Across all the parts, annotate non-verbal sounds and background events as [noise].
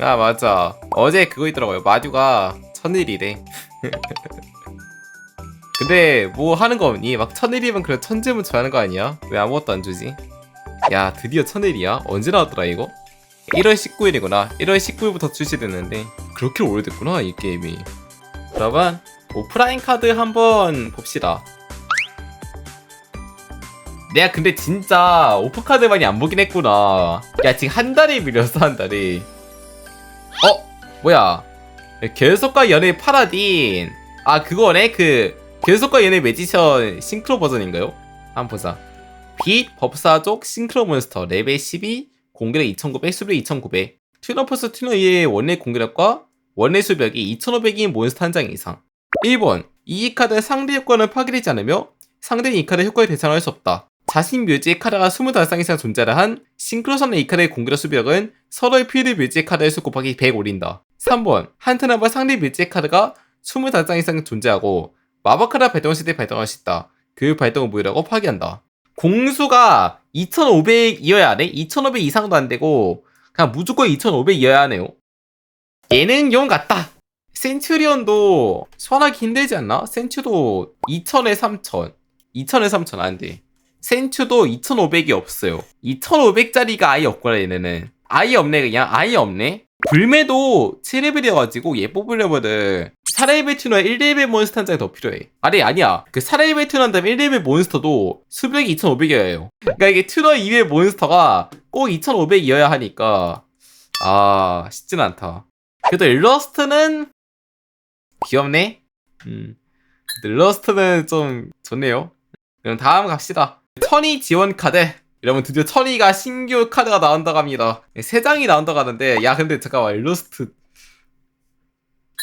아 맞아 어제 그거 있더라고요 마듀가 천일이래 [laughs] 근데 뭐 하는 거 없니? 막 천일이면 그래 천재문 좋아하는 거 아니야? 왜 아무것도 안 주지? 야 드디어 천일이야? 언제 나왔더라 이거? 1월 19일이구나 1월 19일부터 출시됐는데 그렇게 오래됐구나 이 게임이 그러면 오프라인 카드 한번 봅시다 내가 근데 진짜 오프 카드 많이 안 보긴 했구나 야 지금 한 달이 밀렸어 한 달이 어? 뭐야? 계속과 연애 파라딘. 아 그거네? 그 계속과 연애 매지션 싱크로 버전인가요? 한번 보자. 빛 법사족 싱크로 몬스터 레벨 12 공격력 2900 수비력 2900 튜너 플스 튜너 2의 원래 공격력과 원래 수비력이 2500인 몬스터 한 장 이상. 1번 이 카드는 상대 효과는 파괴되지 않으며 상대는 이 카드 효과에 대상할 수 없다 자신 묘지의 카드가 25장 이상 존재를 한 싱크로선의 이 카드의 공격력 수비력은 서로의 필드 묘지의 카드의 수 곱하기 100 올린다 3번 한턴 한번 상대 묘지의 카드가 25장 이상 존재하고 마법 카드 발동 시대 발동할 수 있다 그 발동을 무효라고 파괴한다 공수가 2500이어야 하네? 2500 이상도 안 되고 그냥 무조건 2500이어야 하네요. 얘는 용 같다. 센츄리온도 소환하기 힘들지 않나? 센츄도 2000에 3000. 2000에 3000 안 돼. 센츄도 2500이 없어요. 2500짜리가 아예 없구나 얘네는. 아예 없네 그냥 아예 없네. 불매도 7레벨이어가지고 얘 뽑으려면은 4레벨 튜너 1레벨 몬스터 한 장이 더 필요해. 아니 아니야. 그 4레벨 튜너 한 다음에 1레벨 몬스터도 수백이 2,500이어요. 그러니까 이게 튜너 2의 몬스터가 꼭 2,500이어야 하니까 아 쉽진 않다. 그래도 일러스트는 귀엽네. 음. 일러스트는 좀 좋네요. 그럼 다음 갑시다. 천이 지원 카드. 여러분 드디어 천이가 신규 카드가 나온다고 합니다. 세 장이 나온다고 하는데 야 근데 잠깐만 일러스트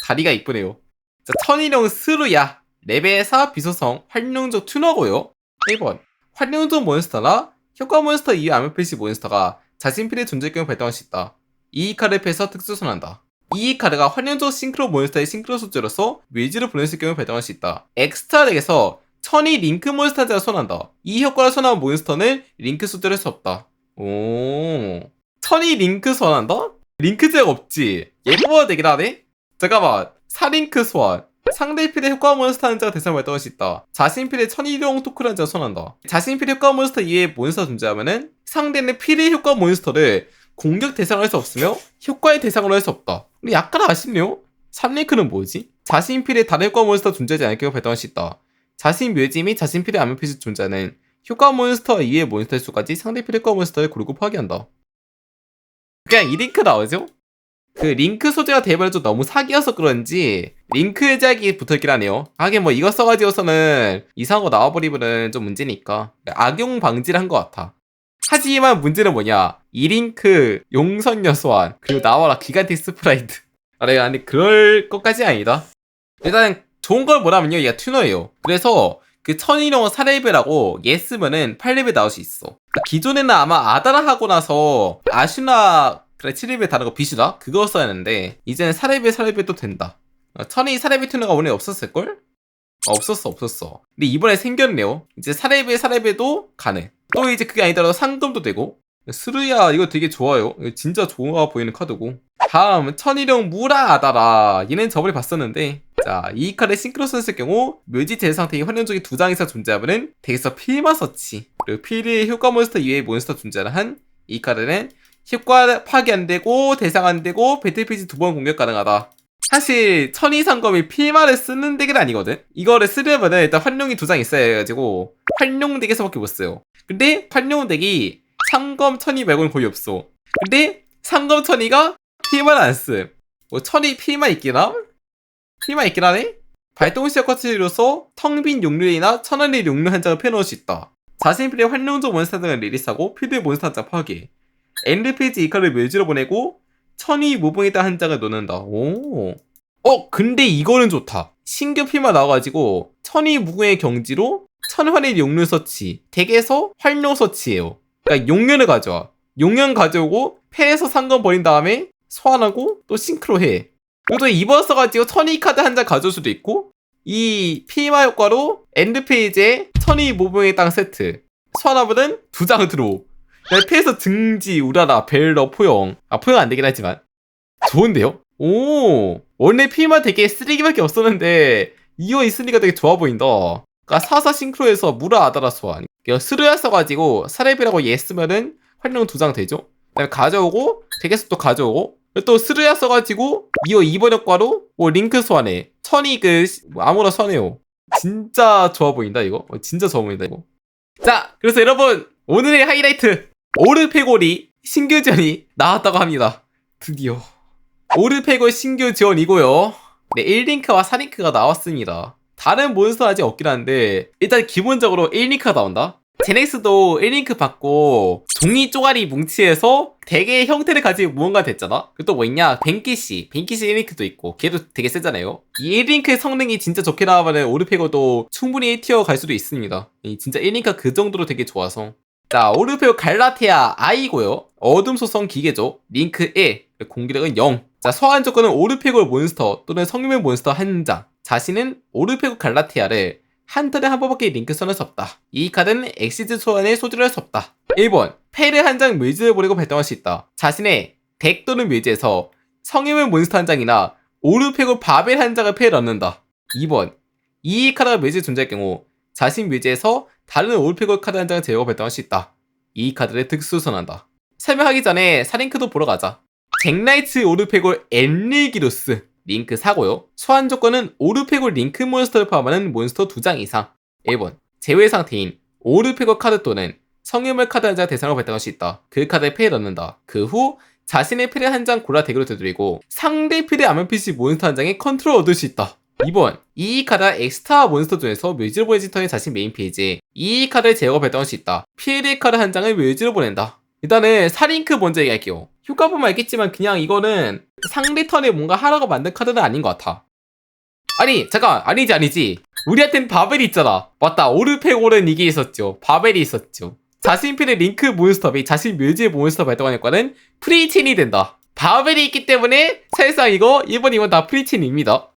다리가 이쁘네요. 자, 천일용 스루야 레벨 4 비소성 활용적 튜너고요. 1번 활용적 몬스터나 효과 몬스터 이외 아메페시 몬스터가 자신 필의 존재 경우 발동할 수 있다. 이 카드를 패서 특수 손한다. 이 카드가 활용적 싱크로 몬스터의 싱크로 소재로서 묘지를 보냈을 경우 발동할 수 있다. 엑스트라 덱에서 천이 링크 몬스터자를 손한다. 이 효과를 손한 몬스터는 링크 할수 없다. 오. 천이 링크 소환한다? 링크 잭 없지? 예뻐야 되긴 하네? 잠깐만. 사링크 소환. 상대 필의 효과 몬스터 한 자가 대상 발동할 수 있다. 자신 필의 천일용 토크를 한 자가 손한다. 자신 필의 효과 몬스터 이외의 몬스터 존재하면은 상대는 필의 효과 몬스터를 공격 대상으로 할 수 없으며 효과의 대상으로 할 수 없다. 근데 약간 아쉽네요? 3링크는 뭐지? 자신 필의 다른 효과 몬스터 존재하지 않을 경우 발동할 수 있다. 자신 묘지 및 자신 필의 암흑빛이 존재하는 효과 몬스터 이외의 몬스터의 수까지 상대 필의 효과 몬스터를 고르고 파괴한다. 그냥 이 링크 나오죠? 그 링크 소재가 대부분 좀 너무 사기여서 그런지 링크 제약이 붙어있긴 하네요. 하긴 뭐 이거 써가지고서는 이상한 거 나와버리면은 좀 문제니까 악용 방지를 한 것 같아. 하지만 문제는 뭐냐 이 링크 용선녀 소환 그리고 나와라 기간틱 스프라이트 아니 아니 그럴 것까지 아니다. 일단 좋은 걸 뭐라면요 얘가 튜너예요. 그래서 그 천일용 4레벨하고 얘 쓰면은 8레벨 나올 수 있어. 기존에는 아마 아다라 하고 나서 아슈나 그래 7레벨 다른 거 비슈다 그거 써야 하는데 이제는 4레벨 4레벨도 된다. 어, 천이 4레벨 튜너가 원래 없었을걸? 어, 없었어 없었어. 근데 이번에 생겼네요. 이제 4레벨 4레벨도 가능. 또 이제 그게 아니더라도 상금도 되고 스루야 이거 되게 좋아요. 진짜 좋아 보이는 카드고. 다음 천일용 무라 아다라 얘는 저번에 봤었는데 자, 이 카드 싱크로 썼을 경우 묘지 제 상태에 환영적인 두장 이상 존재하면은 덱에서 필마 서치 그리고 필의 효과 몬스터 이외의 몬스터 존재를 한 이 카드는 효과 파괴 안 되고 대상 안 되고 배틀 페이지 두 번 공격 가능하다. 사실 천이 상검이 필마를 쓰는 덱은 아니거든. 이거를 쓰려면은 일단 활용이 두 장 있어야 해가지고 활용 덱에서밖에 못 써요. 근데 활용 덱이 상검 천이 말고는 거의 없어. 근데 상검 천이가 필마를 안 씀. 뭐 천이 필마 있긴 함? 필마 있긴 하네? 발동 시작 커트로서 텅 빈 용류이나 천원의 용류 한 장을 펴놓을 수 있다. 자신 필의 활용적 몬스터 등을 리리스하고 필드 몬스터 한 장 파괴. 엔드 페이지 이 카드를 묘지로 보내고 천이 무봉에다 한 장을 넣는다. 오. 어, 근데 이거는 좋다. 신규 필마 나와가지고 천이 무궁의 경지로 천환의 용류 서치. 덱에서 활용 서치예요. 그러니까 용련을 가져와. 용련 가져오고 패에서 상금 버린 다음에 소환하고 또 싱크로 해. 그리고 또 이번 써가지고 천이 카드 한 장 가져올 수도 있고 이 피마 효과로 엔드 페이지에 천이 모병의 땅 세트. 소환하면은 두 장 들어 패에서 등지 우라라 벨러 포용. 아 포용 안 되긴 하지만. 좋은데요? 오! 원래 필만 되게 쓰레기밖에 없었는데 이어 있으니까 되게 좋아 보인다. 그니까 사사 싱크로에서 무라 아다라 소환. 그러니까 스르야 써가지고 사레비라고 얘 쓰면은 활용 두 장 되죠? 그다음에 가져오고 대개속도 가져오고 또 스르야 써가지고 이어 2번 효과로 뭐 링크 소환해. 천이 그 시- 뭐 아무나 소환해요. 진짜 좋아 보인다 이거? 어, 진짜 좋아 보인다 이거. 자 그래서 여러분 오늘의 하이라이트! 오르페골이 신규 지원이 나왔다고 합니다. 드디어. 오르페골 신규 지원이고요. 네 1링크와 4링크가 나왔습니다 다른 몬스터 아직 없긴 한데 일단 기본적으로 1링크가 나온다. 제넥스도 1링크 받고 종이 쪼가리 뭉치에서 대게 형태를 가지고 무언가 됐잖아. 그리고 또뭐 있냐? 벤키씨. 벤키씨 1링크도 있고 걔도 되게 세잖아요. 이 1링크의 성능이 진짜 좋게 나오면 오르페고도 충분히 1티어 갈 수도 있습니다. 이 진짜 1링크가 그 정도로 되게 좋아서. 자 오르페고 갈라테아 I고요. 어둠 소성 기계죠. 링크 1 공기력은 0 자, 소환 조건은 오르페골 몬스터 또는 성유명 몬스터 한 장. 자신은 오르페골 갈라티아를 한 턴에 한 번밖에 링크 써낼 수 없다. 이 카드는 엑시즈 소환에 소지할 수 없다. 1번, 패를 한장 뮤즈를 보내고 발동할 수 있다. 자신의 덱 또는 뮤즈에서 성유명 몬스터 한 장이나 오르페골 바벨 한 장을 패에 넣는다. 2번, 이 카드가 뮤즈에 존재할 경우 자신 뮤즈에서 다른 오르페골 카드 한 장을 제외하고 발동할 수 있다. 이 카드를 특수 선한다. 설명하기 전에 사링크도 보러 가자. 잭라이트 오르페골 엔리기로스 링크 사고요. 소환 조건은 오르페골 링크 몬스터를 포함하는 몬스터 2장 이상. 1번 제외 상태인 오르페골 카드 또는 성유물 카드 한 장 대상으로 발동할 수 있다. 그 카드에 패에 넣는다. 그 후 자신의 필을 한장 골라 덱으로 되돌리고 상대 필의 암연 PC 몬스터 한 장에 컨트롤 얻을 수 있다. 2번 이 카드가 엑스트라 몬스터 중에서 뮤즈로 보내진 턴에 자신 메인 페이지에 이 카드를 제어가 발동할 수 있다. 피해의 카드 한 장을 뮤즈로 보낸다. 일단은 사링크 먼저 얘기할게요. 효과 보면 알겠지만 그냥 이거는 상대 턴에 뭔가 하라고 만든 카드는 아닌 것 같아. 아니 잠깐 아니지 아니지. 우리한텐 바벨이 있잖아. 맞다 오르페골은 이게 있었죠. 바벨이 있었죠. 자신 필의 링크 몬스터 및 자신 묘지의 몬스터 발동하는 효과는 프리친이 된다. 바벨이 있기 때문에 사실상 이거 1번 2번 다 프리친입니다.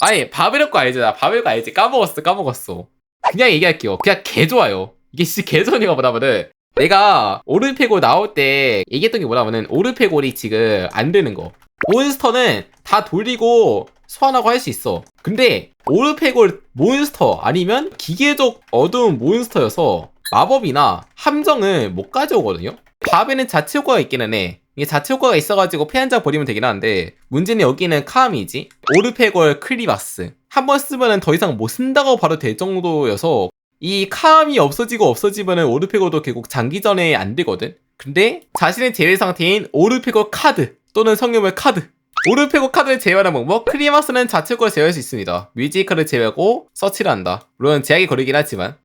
아니 바벨 효과 알지 나 바벨 효과 알지 까먹었어 까먹었어. 그냥 얘기할게요. 그냥 개 좋아요. 이게 씨 개좋으니까 뭐냐면은 내가 오르페골 나올 때 얘기했던 게 뭐냐면은 오르페골이 지금 안 되는 거. 몬스터는 다 돌리고 소환하고 할 수 있어. 근데 오르페골 몬스터 아니면 기계적 어두운 몬스터여서 마법이나 함정을 못 가져오거든요. 밥에는 자체 효과가 있기는 해. 이게 자체 효과가 있어가지고 패한장 버리면 되긴 하는데 문제는 여기는 카암이지. 오르페골 크리바스. 한 번 쓰면은 더 이상 못 쓴다고 바로 될 정도여서 이 카암이 없어지고 없어지면은 오르페고도 결국 장기전에 안 되거든. 근데 자신의 제외 상태인 오르페고 카드 또는 성유물 카드 오르페고 카드를 제외하는 방법 크리마스는 자체 효과를 제외할 수 있습니다. 카드를 제외하고 서치를 한다. 물론 제약이 걸리긴 하지만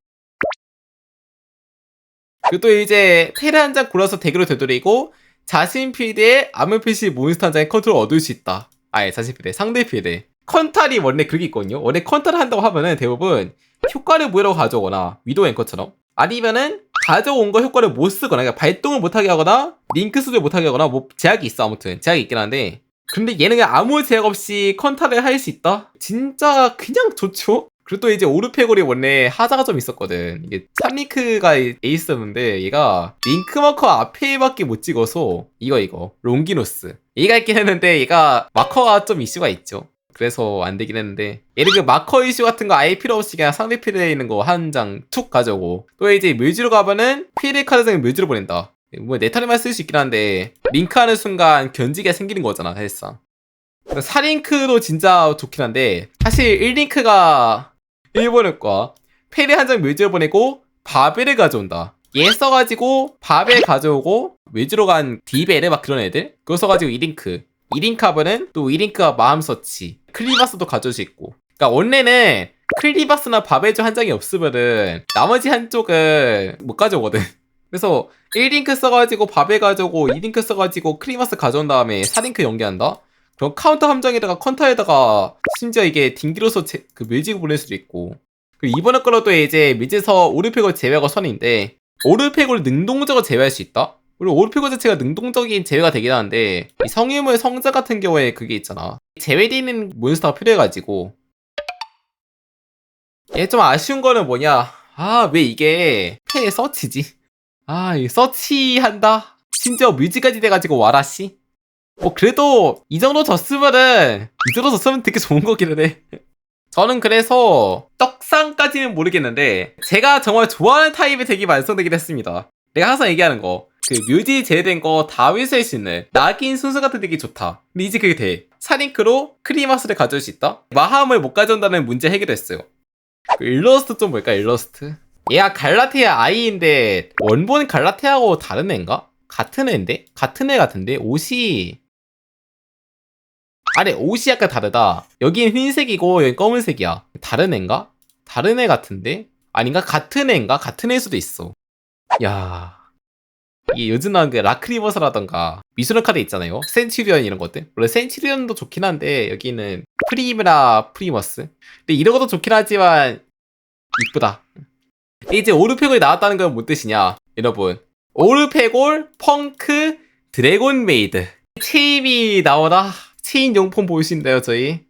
그리고 또 이제 페르 한장 골라서 덱으로 되돌리고 자신 필드에 암흑 PC 몬스터 한 장의 컨트롤 얻을 수 있다. 아예 자신 필드 상대 필드 컨탈이 원래 그게 있거든요. 원래 컨탈을 한다고 하면은 대부분 효과를 무효로 가져오거나 위도 앵커처럼 아니면은 가져온 거 효과를 못 쓰거나 그러니까 발동을 못하게 하거나 링크 수를 못하게 하거나 뭐 제약이 있어 아무튼 제약이 있긴 한데 근데 얘는 그냥 아무 제약 없이 컨탈을 할수 있다? 진짜 그냥 좋죠? 그리고 또 이제 오르페골이 원래 하자가 좀 있었거든 이게 3링크가 에이스였는데 얘가 링크 마커 앞에밖에 못 찍어서 이거 이거 롱기노스 얘가 있긴 했는데 얘가 마커가 좀 이슈가 있죠 그래서 안 되긴 했는데 얘를 그 마커 이슈 같은 거 아예 필요 없이 그냥 상대 필드에 있는 거 한 장 툭 가져오고 또 이제 뮤즈로 가면은 필드 카드상에 뮤즈로 보낸다. 뭐 네타리만 쓸 수 있긴 한데 링크하는 순간 견지가 생기는 거잖아 사실상. 4링크도 진짜 좋긴 한데 사실 1링크가 일본을 과 페리 한장 뮤즈로 보내고 바벨을 가져온다. 얘 써가지고 바벨 가져오고 뮤즈로 간 디벨을 막 그런 애들? 그거 써가지고 2링크 2링크 하면은 또 2링크가 마음서치 클리바스도 가져올 수 있고 그러니까 원래는 클리바스나 바벨즈 한 장이 없으면은 나머지 한쪽은 못 가져오거든 [laughs] 그래서 1링크 써가지고 바벨 가져오고 2링크 써가지고 크리마스 가져온 다음에 4링크 연계한다? 그럼 카운터 함정에다가 컨터에다가 심지어 이게 딩기로서 제, 그 뮤직을 보낼 수도 있고 그리고 이번에 거로도 이제 뮤즈에서 오르페골 제외가 선인데 오르페골 능동적으로 제외할 수 있다? 그리고 오르페골 자체가 능동적인 제외가 되긴 하는데 이 성유물 성자 같은 경우에 그게 있잖아 제외되어 있는 몬스터가 필요해가지고 얘 좀 아쉬운 거는 뭐냐 아 왜 이게 패 서치지 아, 이 서치한다? 심지어 뮤지까지 돼가지고 와라, 씨? 뭐 그래도 이 정도 졌으면은 이 정도 졌으면 되게 좋은 거기는 해. [laughs] 저는 그래서 떡상까지는 모르겠는데 제가 정말 좋아하는 타입의 덱이 완성되긴 했습니다. 내가 항상 얘기하는 거. 그 묘지 제외된 거 다 회수할 수 있는 낙인 같은 덱이 좋다. 근데 이제 그게 돼. 사링크로 크리마스를 가져올 수 있다? 마함을 못 가져온다는 문제 해결했어요. 그 일러스트 좀 볼까 일러스트? 얘가 갈라테아 아이인데 원본 갈라테아하고 다른 애인가? 같은 애인데? 같은 애 같은데? 옷이 아래 옷이 약간 다르다. 여긴 흰색이고 여긴 검은색이야. 다른 애인가? 다른 애 같은데? 아닌가? 같은 애인가? 같은 애일 수도 있어. 야. 이게 요즘 나온 그 라크리버스라던가 미술의 카드 있잖아요. 센츄리언 이런 것들. 물론 센츄리언도 좋긴 한데 여기는 프리미라 프리머스. 근데 이런 것도 좋긴 하지만 이쁘다. 이제 오르페골이 나왔다는 건 뭔 뜻이냐? 여러분. 오르페골, 펑크, 드래곤 메이드. 체인이 나오나? 체인 용품 보여주신대요, 저희.